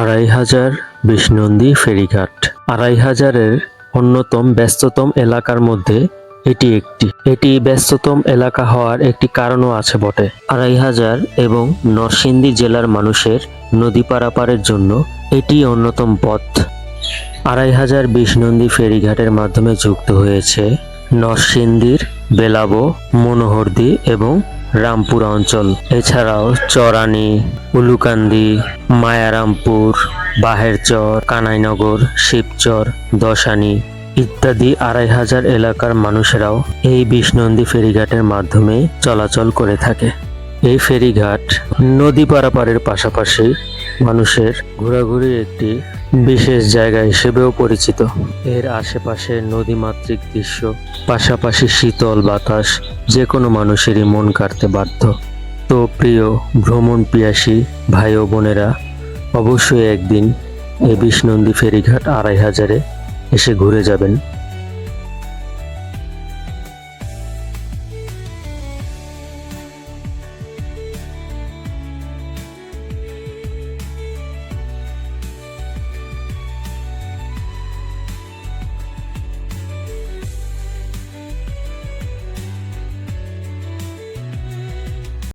আড়াই হাজার বিষ্ণন্দী ফেরিঘাট। আড়াই হাজারের অন্যতম ব্যস্ততম এলাকার মধ্যে এটি একটি। এটি ব্যস্ততম এলাকা হওয়ার একটি কারণও আছে বটে। আড়াই হাজার এবং নরসিংদী জেলার মানুষের নদী পারাপারের জন্য এটি অন্যতম পথ। আড়াই হাজার বিষ্ণন্দী ফেরিঘাটের মাধ্যমে যুক্ত হয়েছে নরসিংদীর বেলাবো, মনোহরদী এবং রামপুর অঞ্চল। এছাড়াও চরানি, উলুকান্দি, মায়ারামপুর, বাহেরচর, কানাইনগর, শিবচর, দশানি ইত্যাদি আড়াই হাজার এলাকার মানুষেরাও এই বিষ্ণন্দী ফেরিঘাটের মাধ্যমে চলাচল করে থাকে। এই ফেরিঘাট নদী পারাপারের পাশাপাশি মানুষের ঘোরাঘুরির একটি বিশেষ জায়গা হিসেবেও পরিচিত। এর আশেপাশে নদীমাতৃক দৃশ্য, পাশাপাশি শীতল বাতাস যে কোনো মানুষেরই মন কাটতে বাধ্য। তো প্রিয় ভ্রমণ পিয়াসী ভাই ও বোনেরা, অবশ্যই একদিন এই বিষ্ণন্দী ফেরিঘাট আড়াই হাজারে এসে ঘুরে যাবেন।